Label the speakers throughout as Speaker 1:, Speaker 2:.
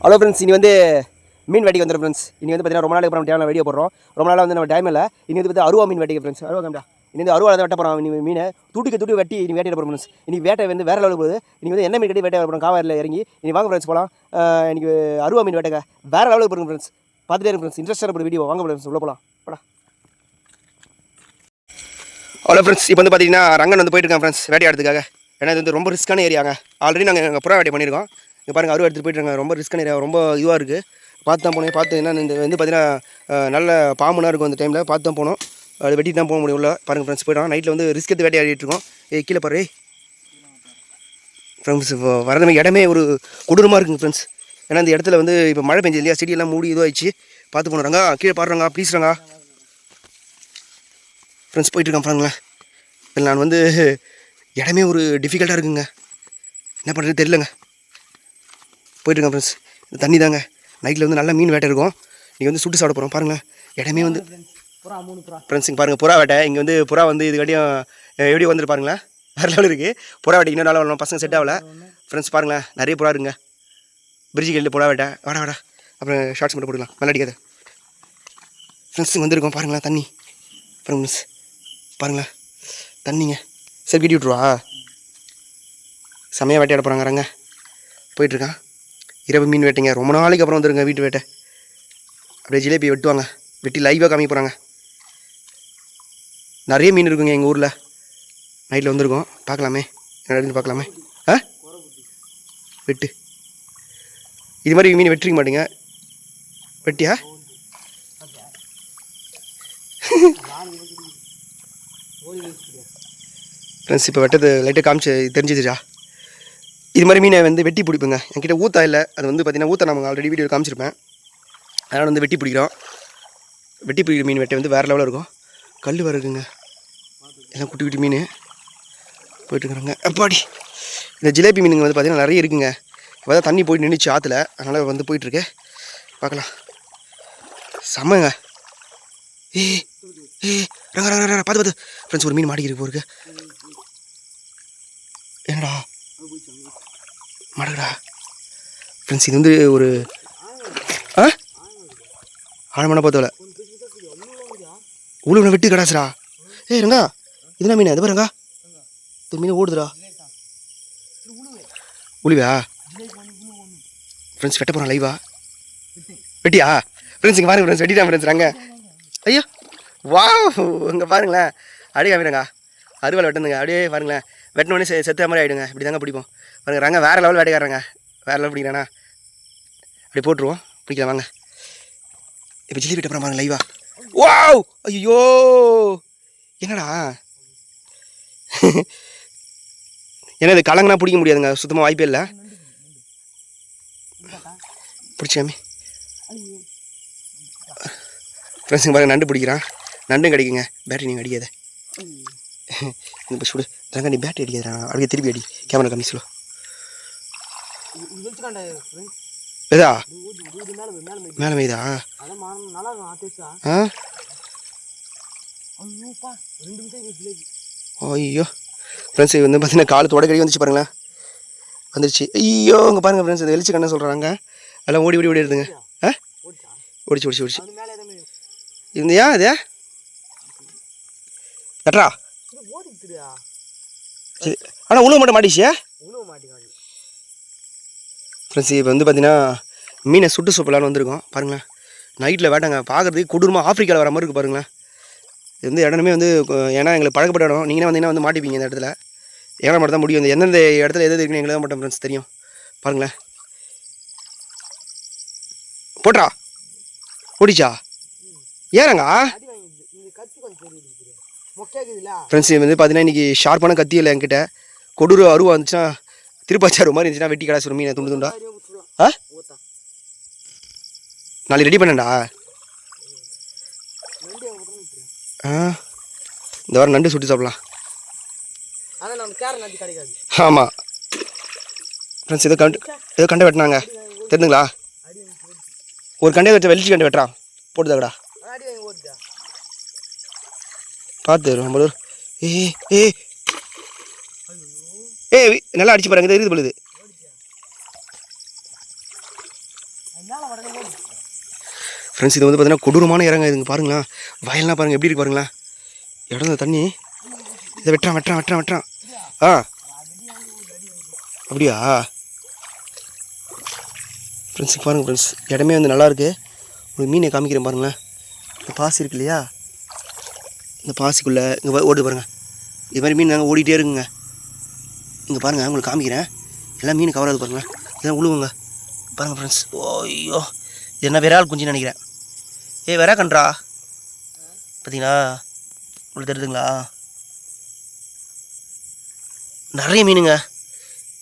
Speaker 1: Hello friends இனி வந்து மீன் வேட்டைக்கு வந்துடும் ஃப்ரெண்ட்ஸ் இனி வந்து பார்த்தீங்கன்னா ரொம்ப நாளைக்கு அப்புறம் வீடியோ போடுறோம் ரொம்ப நாளாக வந்து நம்ம டைம் இல்லை இனி வந்து பார்த்து அருவா மீன் வேட்டைக்கு ஃப்ரெண்ட்ஸ் அருவா கம்டா இனி வந்து அருவாவில் வெட்ட போகிறோம் இனி மீனை தூட்டிக்கு தூட்டி வெட்டி இனி வேட்டையிட போகிறோம் ஃப்ரெண்ட்ஸ் இனி வேட்டை வந்து வேற லெவலுக்கு போகுது இனி வந்து என்ன மீன் கட்டி வேட்டை போகிறோம் காவாரில் இறங்கி இனி வாங்க ஃப்ரெண்ட்ஸ் போகலாம் இன்னைக்கு அருவா மீன் வேட்டைக்க வேற லெவலுக்கு போகிறோம் ஃப்ரெண்ட்ஸ் பார்த்துட்டே இருக்கும் ஃப்ரெண்ட்ஸ் இன்ட்ரெஸ்டாக ஒரு வீடியோ வாங்க ஃப்ரெண்ட்ஸ் உள்ள போகலாம் போடா ஹலோ ஃப்ரெண்ட்ஸ் இப்போ வந்து பார்த்தீங்கன்னா ரங்கன் வந்து போயிட்டுருக்கேன் ஃப்ரெண்ட்ஸ் வேட்டையாடுறதுக்காக. ஏன்னா இது வந்து ரொம்ப ரிஸ்க்கான ஏரியாங்க ஆல்ரெடி நாங்கள் எங்கள் புறா வேட்டை பண்ணியிருக்கோம். இங்கே பாருங்கள் அருவா எடுத்துகிட்டு போயிட்டு ரொம்ப ரிஸ்க்கான ஏரியா ரொம்ப இதுவாக இருக்குது பார்த்து தான் போனேன் பார்த்து என்ன இந்த வந்து பார்த்தீங்கன்னா நல்ல பாம்புனா இருக்கும் அந்த டைமில் பார்த்து தான் போனோம். அது வெட்டி தான் போக முடியும் உள்ள. பாருங்கள் ஃப்ரெண்ட்ஸ் போயிட்டோம் நைட்டில் வந்து ரிஸ்க் எடுத்து வேட்டையாடிட்டு இருக்கோம். கீழே பாரு ஃப்ரெண்ட்ஸ் இப்போ வரதுமே இடமே ஒரு கொடூரமாக இருக்குங்க ஃப்ரெண்ட்ஸ் ஏன்னா இந்த இடத்துல வந்து இப்போ மழை பெஞ்சது இல்லையா? செடியெல்லாம் மூடி இதுவாகிடுச்சு பார்த்து போனாங்க கீழே பாடுறாங்க ப்ளீஸ்றாங்க ஃப்ரெண்ட்ஸ் போயிட்டு இருக்கான் பாருங்களேன். இதில் நான் வந்து இடமே ஒரு டிஃபிகல்ட்டாக இருக்குங்க. என்ன பண்ணுறது தெரிலங்க போயிட்டுருக்கேன் ஃப்ரெண்ட்ஸ் இந்த தண்ணி தாங்க. நைட்டில் வந்து நல்லா மீன் வேட்டை இருக்கும் நீங்கள் வந்து சுட்டு சாப்பிட போகிறோம் பாருங்களேன். இடமே வந்து ஃப்ரெண்ட்ஸ் இங்கே பாருங்கள் புறா வேட்டை. இங்கே வந்து புறா வந்து இதுக்காட்டியும் அஹ், எப்படி வந்துட்டு பாருங்களேன். வேறு லெவல் இருக்குது புறா வேட்டை இன்னும் நாள் வரலாம் பசங்க செட் ஆகல. ஃப்ரெண்ட்ஸ் பாருங்களேன். நிறைய புறா இருங்க பிரிட்ஜு கல்லில் புறா வேட்டை. வாடா வாடா. அப்புறம் ஷார்ட்ஸ் மட்டும் போட்டுக்கலாம். நல்லா அடிக்காத. ஃப்ரெண்ட்ஸ் வந்துருக்கோம் வந்திருக்கோம் பாருங்களேன் தண்ணி. ஃப்ரெண்ட்ஸ் பாருங்களேன். தண்ணிங்க. சரி வீடியோ விட்ருவா செமையாக வேட்டையாட போகிறாங்க ரங்க போயிட்டுருக்கான். இரவு மீன் வேட்டைங்க. ரொம்ப நாளைக்கு அப்புறம் வந்துருங்க வீட்டு வேட்டை. அப்படியே ஜிலேபி வெட்டுவாங்க. வெட்டி லைவாக காமிக்க போகிறாங்க நிறைய மீன் இருக்குங்க எங்கள் ஊரில். நைட்டில் வந்திருக்கோம். பார்க்கலாமே. என்னன்னு பார்க்கலாமே. ஆ? வெட்டு. இது மாதிரி மீன் வெட்டுறிக்க மாட்டீங்க. வெட்டியா? ஃப்ரெண்ட்ஸ் இப்போ வெட்டது லைட்டாக காமிச்சு தெரிஞ்சிதுச்சா இது மாதிரி மீனை வந்து வெட்டி பிடிப்புங்க. என்கிட்ட ஊத்தா இல்லை. அது வந்து பார்த்தீங்கன்னா ஊத்தா நம்ம ஆல்ரெடி வீடியோ காமிச்சிருப்பேன். அதனால் வந்து வெட்டி பிடிக்கிறோம். வெட்டி பிடிக்கிற மீன் வெட்டை வந்து வேறு லெவலில் இருக்கும். கல் வேறு இருக்குங்க. எல்லாம் குட்டி குட்டி மீன். போயிட்டுருக்குறாங்க. அப்பாடி. இந்த ஜிலேபி மீனுங்க வந்து பார்த்திங்கன்னா நிறைய இருக்குங்க. இப்போ தான் தண்ணி போய் நின்றுச்சு ஆற்றுல அதனால் வந்து போயிட்டுருக்கு. பார்க்கலாம். செம்மங்க. ஏ ஏ ரங்க ரங்க ரங்க பார்த்து பார்த்து ஃப்ரெண்ட்ஸ் ஒரு மீன் மாட்டிக்கிட்டு போருக்கு என்னடா? மாடுடா ஃப்ரெண்ட்ஸ் இது வந்து ஒரு ஆ? ஆழமான பார்த்தவல உள்ள வெட்டி கடாசுடா. ஏய் ரங்கா இதுனா மீன்? இது பாருங்க இந்த மீன் ஓடுதுடா. உழுவியா? ஃப்ரெண்ட்ஸ் வெட்ட போகிறான் லைவா வெட்டியா? ஃப்ரெண்ட்ஸ் இங்கே பாருங்க ஃப்ரெண்ட்ஸ் வெட்டிட்டான் ஃப்ரெண்ட்ஸ் ரங்க. ஐயா. வா இங்கே பாருங்களேன். அப்படியே காமிடுங்க அறுவலை வெட்டுந்துங்க அப்படியே பாருங்களேன். வெட்டினோடனே செ செத்த மாதிரி ஆகிடுங்க இப்படி தாங்க பிடிப்போம். பாருங்க ரங்க வேறு லெவல் வேட்டைக்காரங்க. வேறு லெவல் பிடிக்கிறானா? அப்படி போட்டுருவோம். பிடிக்கலாம் வாங்க. இப்போ ஜிலேபி வெட்ட பாருங்க லைவா வாவ்! ஐயோ என்னடா? ஏன்னா இது கலங்கினா பிடிக்க முடியாதுங்க. சுத்தமாக வாய்ப்பே இல்லை. பிடிச்சாமே ஃப்ரெண்ட்ஸுங்க பாருங்க நண்டு பிடிக்கிறான். நண்டும் கிடைக்குங்க. பேட்டரி நீங்கள் அடிக்காத. இப்போ சுடு தங்க நீ பேட்டரி அடிக்காதா அப்படியே திருப்பி அடி. கேமரா கம்மி சொல்லு. எதா? மேலே மெய்தா ஆ? ஐயோ. ஃப்ரெண்ட்ஸ் இது வந்து பார்த்தீங்கன்னா காலு தொட கடி வந்துச்சு பாருங்களேன். வந்துருச்சு. ஐயோ இங்கே பாருங்கள் ஃப்ரெண்ட்ஸ் இது வெளிச்சு கண்ணை சொல்கிறாங்க எல்லாம் ஓடி ஓடி ஓடி எடுதுங்க ஆ? ஓடிச்சு? ஓடிச்சு ஓடிச்சு இருந்தியா இது? கட்டுறா சரி. ஆனால் உணவு மட்டும் மாட்டிச்சு ஃப்ரெண்ட்ஸ் இப்போ வந்து பார்த்தீங்கன்னா மீனை சுட்டு சூப்பலான்னு வந்திருக்கோம். பாருங்களேன். நைட்டில் வேட்டாங்க பார்க்குறதுக்கு கொடூரமாக ஆஃப்ரிக்காவில் வர மாதிரி இருக்குது பாருங்களேன். இது வந்து இடமே வந்து ஏன்னா எங்களுக்கு பழக்கப்பட்ட இடம். நீங்களே வந்தீங்கன்னா வந்து மாட்டிப்பீங்க இந்த இடத்துல. ஏன்னா மட்டும் தான் முடியும். இந்த எந்தெந்த இடத்துல எது எது இருக்குன்னு எங்களுக்கு தான் மட்டும் ஃப்ரெண்ட்ஸ் தெரியும். பாருங்களேன். போட்றா. ஓடிச்சா? ஏறங்க? ஃப்ரெண்ட்ஸ் இது வந்து பார்த்தீங்கன்னா இன்றைக்கி ஷார்ப்பான கத்தி இல்லை என்கிட்ட. கொடூர அருவா வந்துச்சுன்னா திருப்பாச்சாறு மாதிரி இருந்துச்சுன்னா வெட்டி கடை மீனை துண்டு துண்டா? ஆ? நாளைக்கு ரெடி பண்ணேன்டா. ஆ? இந்த வாரம் நண்டு சுட்டு சாப்பிடலாம். ஆமாம் ஃப்ரெண்ட்ஸ் ஏதோ கண்டு ஏதோ கண்டை வெட்டினாங்க. தெரிஞ்சுங்களா? ஒரு கண்டை வச்ச வெளிச்சி கண்டை வெட்டுறான். போட்டுதாக்கடா
Speaker 2: அடி வாங்கி ஓடுதா
Speaker 1: பார்த்து ரொம்ப நம்மளூர் ஏ ஏ ஏ. நல்லா அடிச்சு பாருங்க இருக்குது பொழுது ஃப்ரெண்ட்ஸ் இது. வந்து பார்த்தீங்கன்னா கொடூரமான இறங்க இதுங்க பாருங்களேன் வயல்லாம் பாருங்கள் எப்படி இருக்கு பாருங்களேன் இடம் இந்த தண்ணி. இதை வெட்டுறான் வெட்டுறான் வெட்டுறான் வெட்டுறான். ஆ. அப்படியா? ஃப்ரெண்ட்ஸுக்கு பாருங்கள் ஃப்ரெண்ட்ஸ் இடமே வந்து நல்லா இருக்கு. ஒரு மீனை காமிக்கிறேன் பாருங்களேன். பாசி இருக்கு இல்லையா? இந்த பாசிக்குள்ளே இங்கே ஓடு பாருங்கள் இது மாதிரி மீன் நாங்கள் ஓடிட்டே இருக்குங்க. இங்கே பாருங்கள் உங்களுக்கு காமிக்கிறேன். எல்லாம் மீன் கவராது பாருங்கள் இதெல்லாம் உழுவுங்க. பாருங்கள் ஃப்ரெண்ட்ஸ் ஓய்யோ. இது என்ன விரால் குஞ்சுன்னு நினைக்கிறேன். ஏய் விரா கன்றா? பார்த்தீங்களா உங்களுக்கு தெரியுதுங்களா? நிறைய மீனுங்க.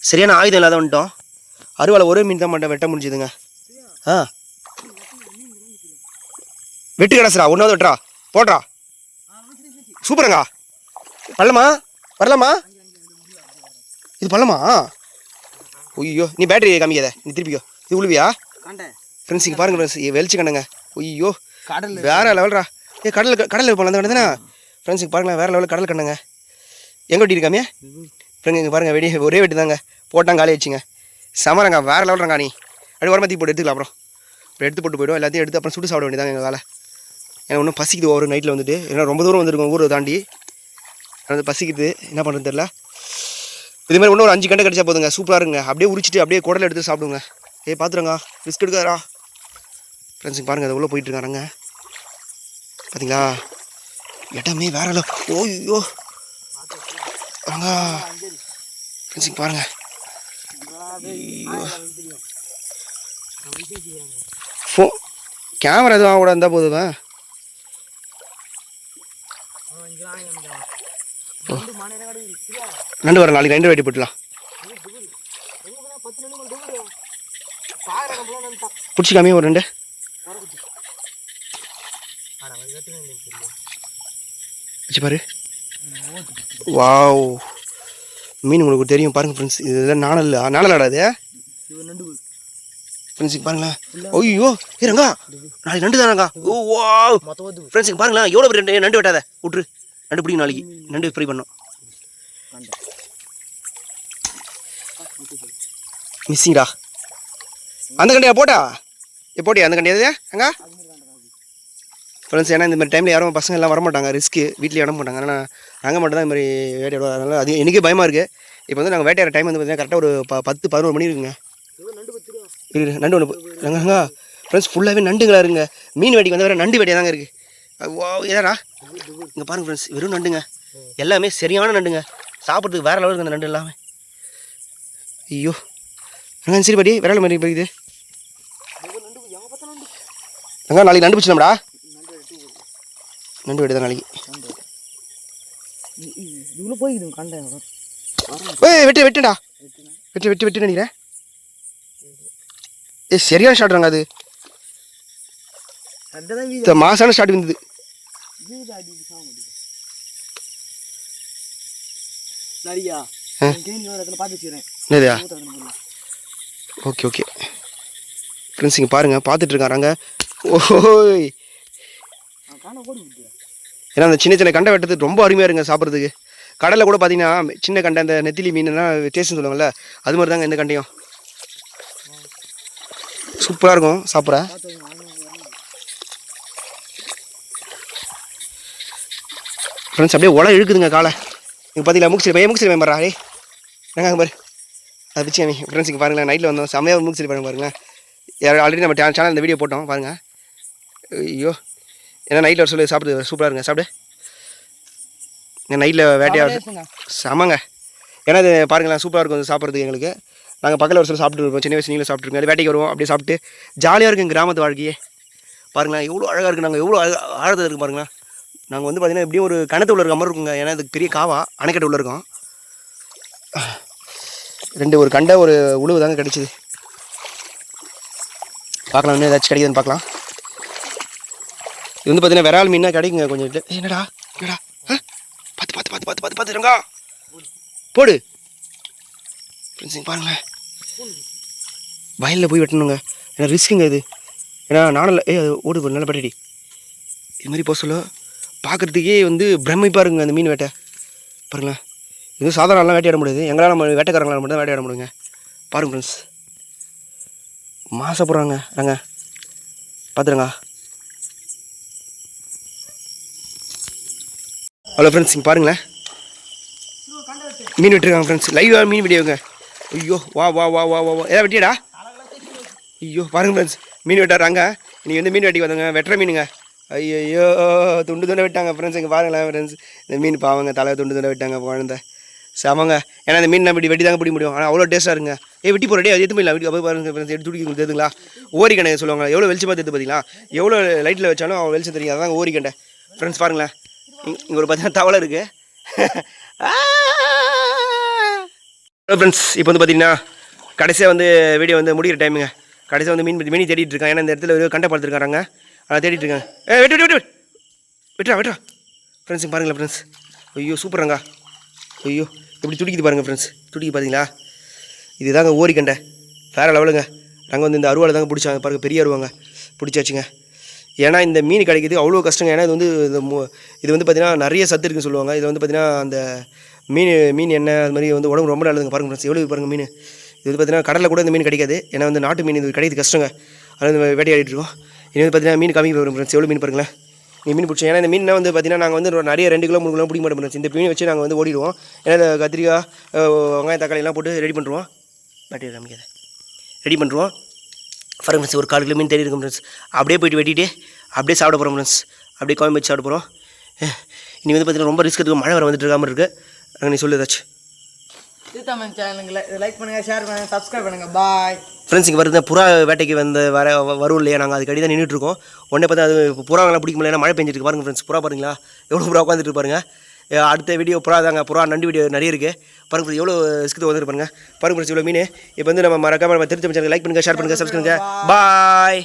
Speaker 1: சரியான ஆயுதம் இல்லாத வந்துட்டோம். அறுவாலை ஒரே மீன் தான் மாட்டேன் வெட்ட முடிஞ்சுதுங்க. ஆ. வெட்டு சார் ஒன்றாவது வெட்டுறா. போடுறா. சூப்பருங்க. பள்ளமா வரலாமா? இது பள்ளமா ஐயோ நீ பேட்டரி காமிக்காத. நீ திருப்பிக்கோ. இது உழுவியா?
Speaker 2: கண்டை
Speaker 1: ஃப்ரெண்ட்ஸ் இங்கே பாருங்க ஃப்ரெண்ட்ஸ் வெளிச்சு கண்டுங்க. ஐயோ
Speaker 2: கடல்
Speaker 1: வேற லெவல்ரா ஏ கடல் கடலில் போகலாம் அந்த தானே? ஃப்ரெண்ட்ஸ் பாருங்களேன். வேற லெவலில் கடல் கண்டுங்க. எங்கே வெட்டி இருக்காமே? ஃப்ரெண்ட்ஸ் இங்கே பாருங்க. வெடி ஒரே வெட்டி தாங்க. போட்டாங்க காலி வச்சுங்க சமரங்க வேற லெவல்றாங்க நீ. அப்படி உரமா தூக்கி போட்டு எடுத்துக்கலாம் அப்புறம். அப்புறம் எடுத்து போட்டு போய்டும். எல்லாத்தையும் எடுத்து அப்புறம் சுட்டு சாப்பிட வேண்டியதாங்க எங்கள் வேலை எனக்கு ஒன்றும் பசிக்குது ஒரு நைட்டில் வந்துட்டு. ஏன்னா ரொம்ப தூரம் வந்துருக்கோம் ஊரை தாண்டி. அது பசிக்குது. என்ன பண்ணுறது தெரில இது மாதிரி இன்னும் ஒரு அஞ்சு கண்டை கிடச்சா போதுங்க. சூப்பராக இருங்க அப்படியே உரிச்சிட்டு அப்படியே குடலை எடுத்து சாப்பிடுங்க. ஏய் பார்த்துருங்க ரிஸ்க் எடுக்காரா ஃப்ரெண்ட்ஸுங்க பாருங்கள் அது உள்ளே போயிட்டுருக்காருங்க பார்த்தீங்களா இடமே வேற லெவல். ஓய்யோ. வாங்க ஃப்ரெண்ட்ஸுங்க பாருங்கள் ஃபோ கேமரா எதுவும் ஆகக்கூடாது இருந்தால் போதுவா நண்டு வர நாளைக்கு ரெண்டு வெட்டி போட்டுலாம் பிடிச்சிக்காமே ஒரு ரெண்டு. பாரு. வாவ். மீன் உங்களுக்கு தெரியும் பாருங்க ஃப்ரெண்ட்ஸ் இதெல்லாம் நாணல் நாணலாடா அது ஃப்ரெண்ட்ஸுக்கு பாருங்களேன். ஐயோ ஏ ரங்கா. நாளைக்கு நண்டு தானங்கா ஓ வா ஃப்ரெண்ட்ஸுக்கு பாருங்களேன். எவ்வளோ பெரிய நண்டு நண்டு வெட்டாத. விட்ரு நண்டு பிடிக்கும் நாளைக்கு. நண்டு ஃப்ரை பண்ணோம் மிஸ்ஸிங்டா அந்த கண்டையா போட்டா? ஏ போட்டியா அந்த கண்டையா அங்கே? ஃப்ரெண்ட்ஸ் ஏன்னா இந்த மாதிரி டைமில் யாரும் பசங்க எல்லாம் வரமாட்டாங்க. ரிஸ்க்கு வீட்டில் இடம் மாட்டாங்க ஆனால் நாங்கள் மட்டும் தான் இந்த மாதிரி வேட்டையாடுவோம் அதனால் அது எனக்கே பயமாக இருக்குது இப்போ வந்து நாங்கள் வேட்டையாட டைம் வந்து பார்த்தீங்கன்னா கரெக்டாக ஒரு ப பத்து பதினோரு மணி இருக்குங்க. நண்டு ஒன்று நாங்கள் ஃப்ரெண்ட்ஸ் ஃபுல்லாகவே நண்டுகளாக இருங்க. மீன் வேட்டிக்கு வந்து வேறு நண்டு வேட்டையாக தாங்க இருக்குது ஓ ஏதாடா இங்கே பாருங்க ஃப்ரெண்ட்ஸ் வெறும் நண்டுங்க. எல்லாமே சரியான நண்டுங்க. சாப்பிட்றதுக்கு வேறு லெவலுக்கு அந்த நண்டு எல்லாமே. ஐயோ. அங்கே சரி பாடி விரல மாதிரி போயிது அங்கே நாளைக்கு நண்டு பிடிச்சலாம்டா நண்டு வெடி தான் நாளைக்கு.
Speaker 2: இவ்வளோ போய்க்குது
Speaker 1: ஏய் வெட்டு வெட்டுடா. வெட்டு வெட்டு வெட்டு நினைக்கிறேன். ஏ சரியான ஷாட்றாங்க அது. மாசான ஷாட் இருந்தது ஓகே ஓகே ஃப்ரெண்ட்ஸ் இங்கே பாருங்கள் பார்த்துட்டு இருக்காங்க. ஓய் ஏன்னா அந்த சின்ன சின்ன கண்டை வெட்டத்துக்கு ரொம்ப அருமையாக இருங்க சாப்பிட்றதுக்கு. கடலில் கூட பார்த்தீங்கன்னா சின்ன கண்டை அந்த நெத்திலி மீன்லாம் டேஸ்ட்னு சொல்லுவாங்கல்ல அது மாதிரி தாங்க இந்த கண்டையும். சூப்பராக இருக்கும் சாப்பிட்ற
Speaker 2: பார்த்து வைங்க, நானும் வரேன்.
Speaker 1: ஃப்ரெண்ட்ஸ் அப்படியே உலை இழுக்குதுங்க காலை. இங்கே பார்த்தீங்களா மூக்கு பையன் மூக்கு பையன் பாரு நாங்கள் பாரு. அதை பிச்சு அமி ஃப்ரெண்ட்ஸ் இங்கே பாருங்களேன் நைட்டில் வந்தோம். செம்மையாக மூக்கு பையன் பாருங்களேன். ஆல்ரெடி நம்ம சேனல் இந்த வீடியோ போட்டோம் பாருங்கள் ஐயோ. ஏன்னா நைட்டில் வர சொல்லி சாப்பிடுது சூப்பராக இருங்க சாப்பிடு. இங்கே நைட்டில் வேட்டையாடு
Speaker 2: பேசுங்க.
Speaker 1: செமங்க ஏன்னா இது பாருங்களேன் சூப்பராக இருக்கும் சாப்பிட்றதுக்கு எங்களுக்கு. நாங்கள் பக்கத்தில் ஒரு சில சாப்பிட்டு இருப்போம். சின்ன வயசு நீங்களும் சாப்பிட்ருக்கோம் அது வேட்டைக்கு வருவோம் அப்படியே சாப்பிட்டு. ஜாலியாக இருக்கும் எங்கள் கிராமத்து வாழ்க்கையே. பாருங்களேன் எவ்வளோ அழகாக இருக்குது நாங்கள் எவ்வளோ அழகா ஆழத்தில் இருக்குது பாருங்களேன். நாங்கள் வந்து பார்த்திங்கன்னா எப்படியும் ஒரு கிணத்து உள்ள இருக்க மாதிரி இருக்குங்க. ஏன்னா இதுக்கு பெரிய காவா அணைக்கட்டு உள்ள இருக்கோம். ரெண்டு ஒரு கண்டை ஒரு உழுவு தாங்க கிடச்சிது. பார்க்கலாம் இன்னும் ஏதாச்சும் கிடைக்குதுன்னு பார்க்கலாம். இது வந்து பார்த்தீங்கன்னா விரால் மீனாக கிடைக்குங்க கொஞ்சம் என்னடா? என்னடா? ஆ? பார்த்து பார்த்து பார்த்து பார்த்து பார்த்து பார்த்து போடு. ஃப்ரெண்ட்ஸுங்க பாருங்களேன். வயலில் போய் வெட்டணுங்க. ஏன்னா ரிஸ்க்குங்க இது. ஏன்னா நானும் ஏ அது ஓடு போடு, நல்ல பட்டடி இது மாதிரி போக சொல்ல. பார்க்குறதுக்கே வந்து பிரமிப்பாக இருக்குங்க அந்த மீன் வேட்டை. பாருங்களேன். இது சாதாரணலாம் வேட்டையாட முடியாது. எங்களால் நம்ம வேட்டைக்காரங்களால் மட்டும் தான் வேட்டையாட முடியுங்க. பாருங்க ஃப்ரெண்ட்ஸ் மாசப்படுறாங்க நாங்க பார்த்துருங்க ஹலோ ஃப்ரெண்ட்ஸ் இங்கே பாருங்களேன். மீன் விட்டுருக்காங்க ஃப்ரெண்ட்ஸ் லைவாக மீன் வீடியோங்க ஐயோ வா வா வா வா வா வா. ஏதாவது வெட்டியடா? ஐயோ பாருங்க ஃப்ரெண்ட்ஸ் மீன் வெட்டாடுறாங்க. நீங்கள் வந்து மீன் வெட்டி வந்தவங்க. வெட்டுற மீனுங்க. ஐயோ துண்டு துண்டை விட்டாங்க ஃப்ரெண்ட்ஸ் இங்கே பாருங்களேன் ஃப்ரெண்ட்ஸ் இந்த மீன் பாவங்க தலை துண்டு துண்டை விட்டாங்க குழந்தை. செமங்க. ஏன்னா இந்த மீன் நம்ம வெட்டி தாங்க பிடிக்க முடியும். ஆனால் அவ்வளோ டேஸ்ட்டாக இருங்க. ஏ வெட்டி போகிறடே அது எதுவும் இல்லை. வீட்டு அப்போ பாருங்க ஃப்ரெண்ட்ஸ் எடுத்து துடிக்க தெரியுதுங்களா ஓரி கண்டை சொல்லுவாங்க எவ்வளோ வெளிச்சமாக தெரியுது பார்த்தீங்களா எவ்வளோ லைட்டில் வச்சாலும் அவ்வளோ வெளிச்சம் தெரியும். அதான் ஓரி கண்டை ஃப்ரெண்ட்ஸ் பாருங்களேன். இங்கே ஒரு பார்த்தீங்கன்னா தவளை இருக்குது ஹலோ ஃப்ரெண்ட்ஸ் இப்போ வந்து பார்த்தீங்கன்னா கடைசியாக வந்து வீடியோ வந்து முடிகிற டைமுங்க கடைசியாக வந்து மீன் மீன் தேடிட்டு இருக்காங்க. ஏன்னா இந்த இடத்துல ஒரு கண்டை பார்த்துருக்காங்க. ஆ தேடிட்டு இருக்காங்க ஏ வெட்டு வெட்டு வெட்டு. வெட்டுறா வெட்டுறா. ஃப்ரெண்ட்ஸுங்க பாருங்களேன் ஃப்ரெண்ட்ஸ் ஐயோ சூப்பராங்க ஐயோ எப்படி துடிக்குது பாருங்கள் ஃப்ரெண்ட்ஸ் துடிக்கு பார்த்தீங்களா இதுதாங்க ஓரி வேறு லெவலுங்க. நாங்கள் வந்து இந்த அருவாள் தாங்க பிடிச்சாங்க. பாருங்க பெரிய அருவாங்க. பிடிச்சாச்சுங்க. ஏன்னா இந்த மீன் கிடைக்கிறது அவ்வளோ கஷ்டங்க. ஏன்னா இது வந்து இது மு- இது வந்து பார்த்திங்கன்னா நிறைய சத்து இருக்குன்னு சொல்லுவாங்க. இது வந்து பார்த்திங்கன்னா அந்த மீன் மீன் எண்ணெய் அது மாதிரி வந்து உடம்பு ரொம்ப நல்லதுங்க. பாருங்க ஃப்ரெண்ட்ஸ் எவ்வளோ பாருங்க மீன். இது வந்து பார்த்திங்கன்னா கடலில் கூட இந்த மீன் கிடைக்காது. ஏன்னா வந்து நாட்டு மீன் இது கிடைக்கிறது கஷ்டங்க. அதில் வேட்டையாடிட்டு இருக்கோம். இது வந்து பார்த்தீங்கன்னா மீன் கம்மி வரும் ஃப்ரெண்ட்ஸ் எவ்வளோ மீன் பாருங்களேன். நீ மீன் பிடிச்சோம். ஏன்னா இந்த மீன் வந்து பார்த்திங்கன்னா நாங்கள் வந்து நிறைய ரெண்டு கிலோ மூணு கிலோ பிடிக்க மாட்டோம் இந்த மீன் வச்சு நாங்கள் வந்து ஓடிடுவோம். ஏன்னா இந்த கத்திரிக்காய் வெங்காயம் தக்காளி எல்லாம் போட்டு ரெடி பண்ணுறோம் பேட்டரி காமிக்காத. ரெடி பண்ணுறோம் பாருங்க ஃப்ரெண்ட்ஸ் ஒரு கால் கிலோ மீன் தெரியிருக்கும் ஃப்ரெண்ட்ஸ் அப்படியே போயிட்டு வெட்டிட்டு அப்படியே சாப்பிட போகிறோம் ஃப்ரெண்ட்ஸ் அப்படியே குழம்பு வச்சு சாப்பிட போகிறோம் இனி வந்து பார்த்தீங்கன்னா ரொம்ப ரிஸ்க் இருக்குது மழை வர வந்துட்டு இருக்காமல் இருக்குது அங்கே நீ சொல்லு ஏதாச்சும்.
Speaker 2: சீதாமன் சேனலுங்களை லைக் பண்ணுங்கள் ஷேர் பண்ணுங்க சப்ஸ்கிரைப் பண்ணுங்கள் பாய்
Speaker 1: ஃப்ரெண்ட்ஸ் இங்கே வருது புறா வேட்டைக்கு வந்து வர வரும் இல்லையா? நாங்கள் அதுக்கடி அடி தான் நின்றுட்டு இருக்கோம் உடனே பார்த்தா அது புறாங்களாம் பிடிக்க முடியல மழை பெஞ்சிட்டு பாருங்க ஃப்ரெண்ட்ஸ் புறா பாருங்களா? எவ்வளோ புறா உட்காந்துட்டு பாருங்க. அடுத்த வீடியோ புறா தாங்க. புறா நண்டு வீடியோ நிறைய இருக்குது பாருங்க எவ்வளோ ரிஸ்க்கு வந்துட்டு பாருங்க. பாருங்க ஃப்ரெண்ட்ஸ் இவ்வளோ மீன். இப்போ வந்து நம்ம மறக்காம நம்ம திருச்சி சேனல் லைக் பண்ணுங்கள் ஷேர் பண்ணுங்கள் சப்ஸ்கிரைப் பண்ணுங்கள் பாய்